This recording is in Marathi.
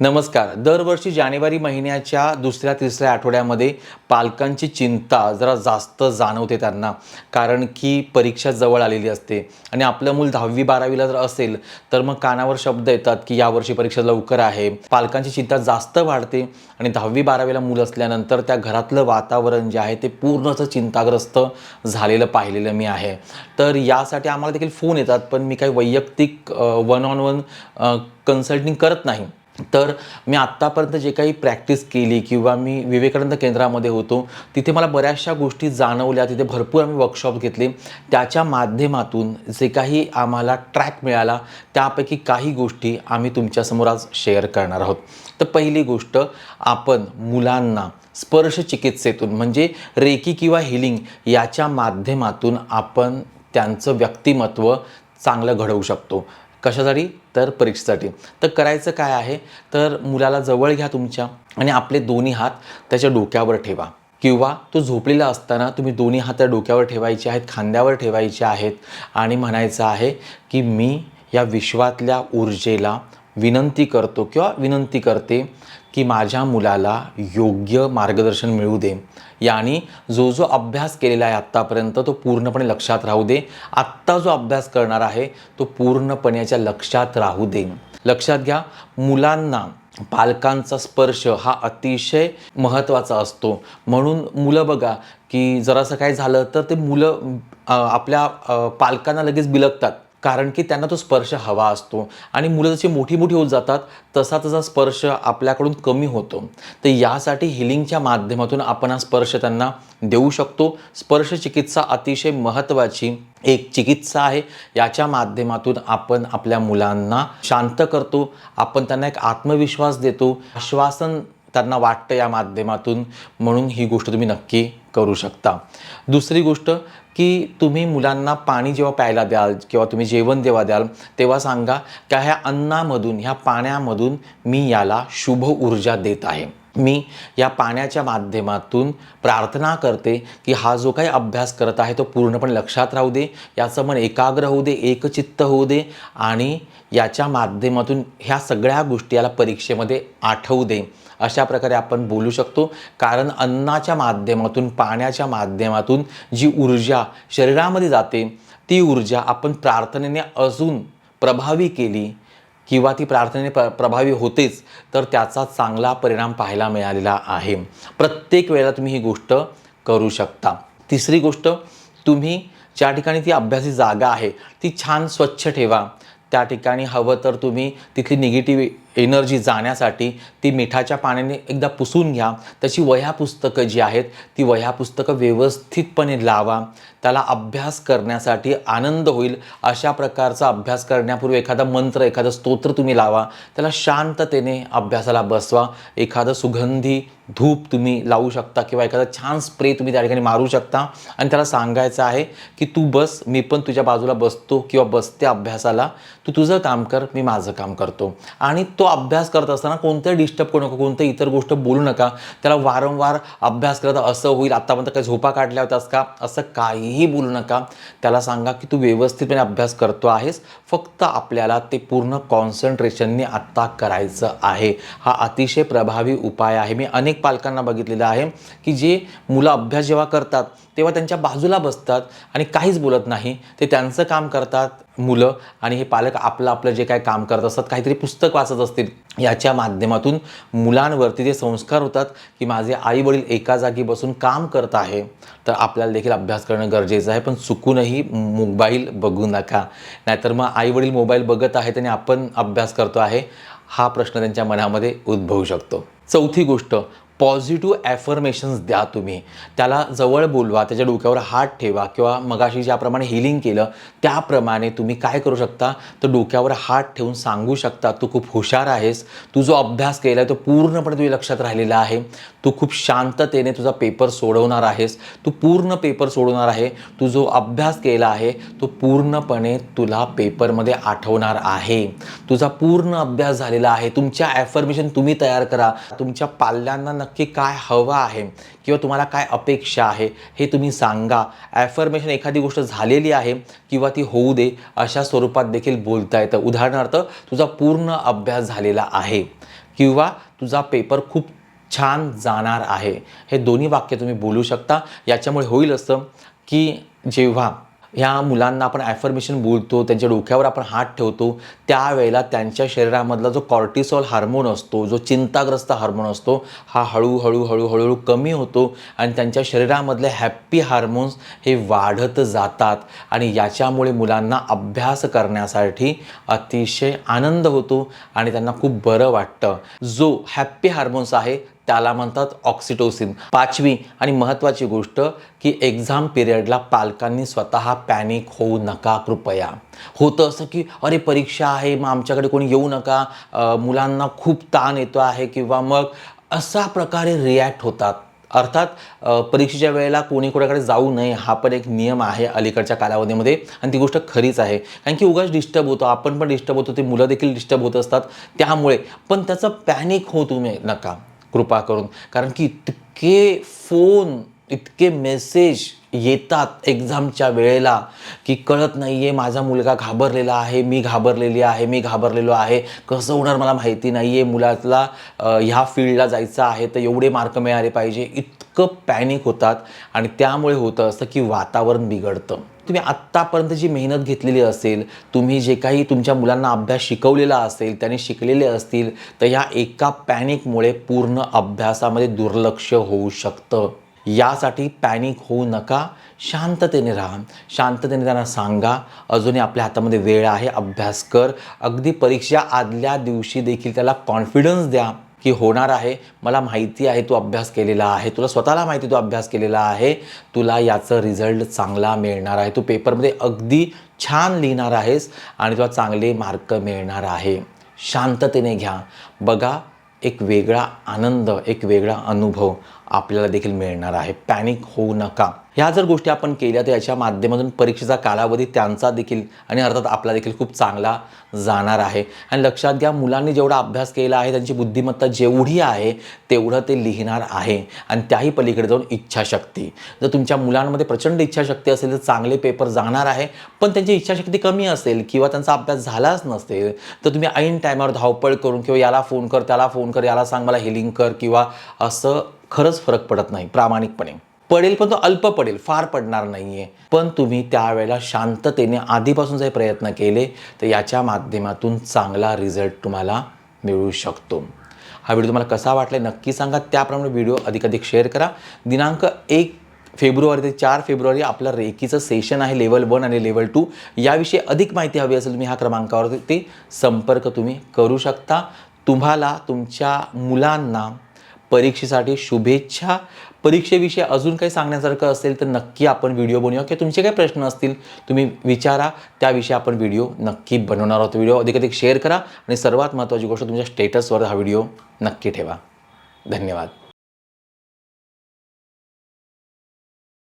नमस्कार. दरवर्षी जानेवारी महिन्याच्या दुसऱ्या तिसऱ्या आठवड्यामध्ये पालकांची चिंता जरा जास्त जाणवते त्यांना. कारण की परीक्षा जवळ आलेली असते आणि आपलं मूल दहावी बारावीला जर असेल तर मग कानावर शब्द येतात की यावर्षी परीक्षा लवकर आहे. पालकांची चिंता जास्त वाढते आणि दहावी बारावीला मूल असल्यानंतर त्या घरातलं वातावरण जे आहे ते पूर्णच चिंताग्रस्त झालेलं पाहिलेलं मी आहे. तर यासाठी आम्हाला देखील फोन येतात पण मी काही वैयक्तिक वन ऑन वन कन्सल्टिंग करत नाही. तर मी आत्तापर्यंत जे काही प्रॅक्टिस केली किंवा मी विवेकानंद केंद्रामध्ये होतो तिथे मला बऱ्याचशा गोष्टी जाणवल्या तिथे भरपूर आम्ही वर्कशॉप घेतले. त्याच्या माध्यमातून जे काही आम्हाला ट्रॅक मिळाला त्यापैकी काही गोष्टी आम्ही तुमच्यासमोर आज शेअर करणार आहोत. तर पहिली गोष्ट आपण मुलांना स्पर्श चिकित्सेतून म्हणजे रेकी किंवा हिलिंग याच्या माध्यमातून आपण त्यांचं व्यक्तिमत्व चांगलं घडवू शकतो. कशासाठी? तर परीक्षेसाठी. तर करायचं काय आहे? तर मुलाला जवळ घ्या तुमच्या आणि आपले दोन्ही हात त्याच्या डोक्यावर ठेवा. किंवा तो झोपलेला असताना तुम्ही दोन्ही हात त्या डोक्यावर ठेवायचे आहेत खांद्यावर ठेवायचे आहेत आणि म्हणायचं आहे की मी या विश्वातल्या ऊर्जेला विनंती करतो किंवा विनंती करते की माझ्या मुलाला योग्य मार्गदर्शन मिळू दे. याने जो जो अभ्यास केलेला आहे आत्तापर्यंत तो पूर्णपणे लक्षात राहू दे. आत्ता जो अभ्यास करणार आहे तो पूर्णपणे याच्या लक्षात राहू दे. लक्षात घ्या मुलांना पालकांचा स्पर्श हा अतिशय महत्त्वाचा असतो. म्हणून मुलं बघा की जरासं काय झालं तर ते मुलं आपल्या पालकांना लगेच बिलगतात. कारण की त्यांना तो स्पर्श हवा असतो आणि मुलं जशी मोठी मोठी होत जातात तसा तसा स्पर्श आपल्याकडून कमी होतो. तर यासाठी हिलिंगच्या माध्यमातून आपण हा स्पर्श त्यांना देऊ शकतो. स्पर्श चिकित्सा अतिशय महत्त्वाची एक चिकित्सा आहे. याच्या माध्यमातून आपण आपल्या मुलांना शांत करतो. आपण त्यांना एक आत्मविश्वास देतो. आश्वासन त्यांना वाटतं या माध्यमातून. म्हणून ही गोष्ट तुम्ही नक्की करू शकता. दुसरी गोष्ट की तुम्ही मुलांना पाणी जेव्हा प्यायला द्याल किंवा तुम्ही जेवण जेव्हा द्याल तेव्हा सांगा की ह्या अन्नामधून ह्या पाण्यामधून मी याला शुभ ऊर्जा देत आहे. मी या पाण्याच्या माध्यमातून प्रार्थना करते की हा जो काही अभ्यास करत आहे तो पूर्णपणे लक्षात राहू दे याचं मन एकाग्र होऊ दे एकचित्त होऊ दे आणि याच्या माध्यमातून ह्या सगळ्या गोष्टी याला परीक्षेमध्ये आठवू दे. अशा प्रकारे आपण बोलू शकतो. कारण अन्नाच्या माध्यमातून पाण्याच्या माध्यमातून जी ऊर्जा शरीरामध्ये जाते ती ऊर्जा आपण प्रार्थनेने अजून प्रभावी केली किंवा ती प्रार्थनेने प्र प्रभावी होतेच तर त्याचा चांगला परिणाम पाहायला मिळालेला आहे. प्रत्येक वेळेला तुम्ही ही गोष्ट करू शकता. तिसरी गोष्ट तुम्ही ज्या ठिकाणी ती अभ्यासी जागा आहे ती छान स्वच्छ ठेवा. त्या ठिकाणी हवं तर तुम्ही तिथली निगेटिव्ह एनर्जी जाण्यासाठी ती मिठाच्या पाण्याने एकदा पुसून घ्या. त्याची वह्या पुस्तकं जी आहेत ती वह्या पुस्तकं व्यवस्थितपणे लावा. त्याला अभ्यास करण्यासाठी आनंद होईल. अशा प्रकारचा अभ्यास करण्यापूर्वी एखादा मंत्र एखादं स्तोत्र तुम्ही लावा. त्याला शांततेने अभ्यासाला बसवा. एखादं सुगंधी धूप तुम्ही लावू शकता किंवा एखादा छान स्प्रे तुम्ही त्या ठिकाणी मारू शकता. आणि त्याला सांगायचं आहे की तू बस मी पण तुझ्या बाजूला बसतो किंवा बसते अभ्यासाला. तू तुझं काम कर मी माझं काम करतो. आणि तो अभ्यास करत असताना कोणतं डिस्टर्ब करू नका कोणत्या इतर गोष्ट बोलू नका. त्याला वारंवार अभ्यास करत असं होईल आत्तापर्यंत काही झोपा काढल्या होत्यास का? असं काहीही बोलू नका. त्याला सांगा की तू व्यवस्थितपणे अभ्यास करतो आहेस फक्त आपल्याला ते पूर्ण कॉन्सन्ट्रेशनने आत्ता करायचं आहे. हा अतिशय प्रभावी उपाय आहे. मी अनेक पालकांना बघितलेलं आहे की जे मुलं अभ्यास जेव्हा करतात तेव्हा त्यांच्या बाजूला बसतात आणि काहीच बोलत नाही. ते त्यांचं काम करतात मुलं आणि हे पालक आपलं आपलं जे काय काम करत असतात काहीतरी पुस्तक वाचत असतात. असतील याच्या माध्यमातून मुलांवरती जे संस्कार होतात की माझे आई वडील एका जागी बसून काम करत आहे तर आपल्याला देखील अभ्यास करणं गरजेचं आहे. पण चुकूनही मोबाईल बघू नका. नाहीतर मग आई वडील मोबाईल बघत आहेत आणि आपण अभ्यास करतो आहे हा प्रश्न त्यांच्या मनामध्ये उद्भवू शकतो. चौथी गोष्ट पॉझिटिव्ह ॲफर्मेशन्स द्या तुम्ही. त्याला जवळ बोलवा त्याच्या डोक्यावर हात ठेवा किंवा मगाशी ज्याप्रमाणे हिलिंग केलं त्याप्रमाणे तुम्ही काय करू शकता? तर डोक्यावर हात ठेवून सांगू शकता तू खूप हुशार आहेस. तू जो अभ्यास केला आहे तो पूर्णपणे तुझ्या लक्षात राहिलेला आहे. तू खूप शांततेने तुझा पेपर सोडवणार आहेस. तू पूर्ण पेपर सोडवणार आहे. तू जो अभ्यास केला आहे तो पूर्णपणे तुला पेपरमध्ये आठवणार आहे. तुझा पूर्ण अभ्यास झालेला आहे. तुमच्या ॲफर्मेशन तुम्ही तयार करा. तुमच्या पाल्यांना नक्की काय हवं आहे किंवा तुम्हाला काय अपेक्षा आहे हे तुम्ही सांगा. ॲफर्मेशन एखादी गोष्ट झालेली आहे किंवा ती होऊ दे अशा स्वरूपात देखील बोलता येतं. उदाहरणार्थ तुझा पूर्ण अभ्यास झालेला आहे किंवा तुझा पेपर खूप छान जाणार आहे. हे दोन्ही वाक्य तुम्ही बोलू शकता. याच्यामुळे होईल असं की जेव्हा ह्या मुलांना आपण ॲफर्मेशन बोलतो त्यांच्या डोक्यावर आपण हात ठेवतो त्यावेळेला त्यांच्या शरीरामधला जो कॉर्टिसॉल हार्मोन असतो जो चिंताग्रस्त हार्मोन असतो हा हळूहळू हळूहळू कमी होतो आणि त्यांच्या शरीरामधले हॅप्पी हार्मोन्स हे वाढत जातात आणि याच्यामुळे मुलांना अभ्यास करण्यासाठी अतिशय आनंद होतो आणि त्यांना खूप बरं वाटतं. जो हॅप्पी हार्मोन्स आहे त्याला म्हणतात ऑक्सिटोसिन पाचवी आणि महत्त्वाची गोष्ट की एक्झाम पिरियडला पालकांनी स्वतः पॅनिक होऊ नका कृपया. होतं असं की अरे परीक्षा आहे मग आमच्याकडे कोणी येऊ नका. मुलांना खूप ताण येतो आहे किंवा मग असा प्रकारे रिॲक्ट होतात. अर्थात परीक्षेच्या वेळेला कोणी कोणाकडे जाऊ नये हा पण एक नियम आहे अलीकडच्या कालावधीमध्ये आणि ती गोष्ट खरीच आहे. कारण की उगाच डिस्टर्ब होतो आपण पण डिस्टर्ब होतो ते मुलं देखील डिस्टर्ब होत असतात. त्यामुळे पण त्याचं पॅनिक हो तुम्ही नका. कृपा करून. कारण की इतके फोन इतके मेसेज येतात एक्झामच्या वेळेला की कळत नाही आहे माझा मुलगा घाबरलेला आहे मी घाबरलेली आहे मी घाबरलेलो आहे. कसं होणार मला माहिती नाही आहे मुलातला ह्या फील्डला जायचं आहे तर एवढे मार्क मिळाले पाहिजे. इतकं पॅनिक होतात आणि त्यामुळे होतं असं की वातावरण बिघडतं. तुम्ही आत्तापर्यंत जी मेहनत घेतलेली असेल तुम्ही जे काही तुमच्या मुलांना अभ्यास शिकवलेला असेल त्यांनी शिकलेले असतील तर ह्या एका पॅनिकमुळे पूर्ण अभ्यासामध्ये दुर्लक्ष होऊ शकतं. यासाठी पॅनिक होऊ नका. शांततेने राहा. शांततेने त्यांना सांगा अजूनही आपल्या हातामध्ये वेळ आहे अभ्यास कर. अगदी परीक्षा आदल्या दिवशी देखील त्याला कॉन्फिडन्स द्या. की होणार आहे. मला माहिती आहे तू अभ्यास केलेला आहे. तुला स्वतःला माहिती तू अभ्यास केलेला आहे. तुला याचं रिझल्ट चांगला मिळणार आहे. तू पेपरमध्ये अगदी छान लिहिणार आहेस आणि तुला चांगले मार्क मिळणार आहे. शांततेने घ्या. बघा एक वेगळा आनंद एक वेगळा अनुभव. आपल्याला देखील मिळणार आहे. पॅनिक होऊ नका. ह्या जर गोष्टी आपण केल्या तर याच्या माध्यमातून परीक्षेचा कालावधी त्यांचा देखील आणि अर्थात आपला देखील खूप चांगला जाणार आहे. आणि लक्षात घ्या मुलांनी जेवढा अभ्यास केला आहे त्यांची बुद्धिमत्ता जेवढी आहे तेवढं ते लिहिणार आहे. आणि त्याही पलीकडे जाऊन इच्छाशक्ती. जर तुमच्या मुलांमध्ये प्रचंड इच्छाशक्ती असेल तर चांगले पेपर जाणार आहे. पण त्यांची इच्छाशक्ती कमी असेल किंवा त्यांचा अभ्यास झालाच नसेल तर तुम्ही ऐन टायमावर धावपळ करून किंवा याला फोन कर त्याला फोन कर याला सांग मला हिलिंग कर किंवा असं खरंच फरक पडत नाही प्रामाणिकपणे. पडेल पण तो अल्प पडेल फार पडणार नाही आहे पण तुम्ही त्यावेळेला शांततेने आधीपासून जे प्रयत्न केले तर याच्या माध्यमातून चांगला रिझल्ट तुम्हाला मिळू शकतो. हा व्हिडिओ तुम्हाला कसा वाटला नक्की सांगा. त्याप्रमाणे व्हिडिओ अधिकाधिक शेअर करा. दिनांक एक फेब्रुवारी ते चार फेब्रुवारी आपलं रेकीचं सेशन आहे लेवल वन आणि लेवल टू. याविषयी अधिक माहिती हवी असेल तुम्ही ह्या क्रमांकावरती संपर्क तुम्ही करू शकता. तुम्हाला तुमच्या मुलांना परीक्षेसाठी शुभेच्छा. परीक्षेविषयी अजून काही सांगण्यासारखं असेल तर नक्की आपण व्हिडिओ बनवूया किंवा तुमचे काही प्रश्न असतील तुम्ही विचारा. त्याविषयी आपण व्हिडिओ नक्की बनवणार आहोत. व्हिडिओ अधिक अधिक शेअर करा आणि सर्वात महत्त्वाची गोष्ट तुमच्या स्टेटसवर हा व्हिडिओ नक्की ठेवा. धन्यवाद.